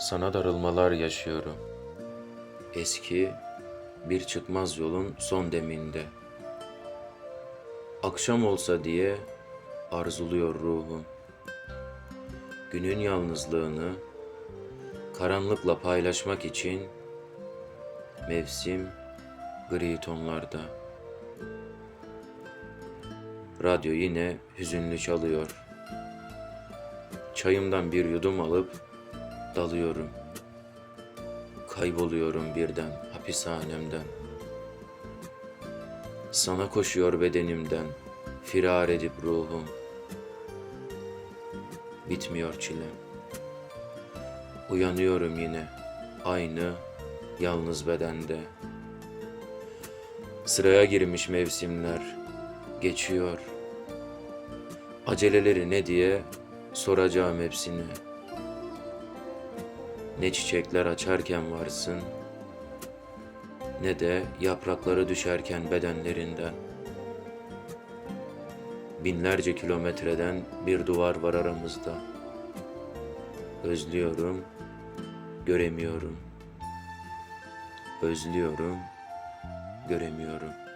sana darılmalar yaşıyorum. Eski bir çıkmaz yolun son deminde. Akşam olsa diye arzuluyor ruhum. Günün yalnızlığını karanlıkla paylaşmak için mevsim gri tonlarda. Radyo yine hüzünlü çalıyor. Çayımdan bir yudum alıp dalıyorum. Kayboluyorum birden hapishanemden. Sana koşuyor bedenimden firar edip ruhum. Bitmiyor çilem. Uyanıyorum yine aynı yalnız bedende. Sıraya girmiş mevsimler geçiyor. Aceleleri ne diye soracağım hepsini. Ne çiçekler açarken varsın, ne de yaprakları düşerken bedenlerinden. Binlerce kilometreden bir duvar var aramızda. Özlüyorum, göremiyorum. Özlüyorum, göremiyorum.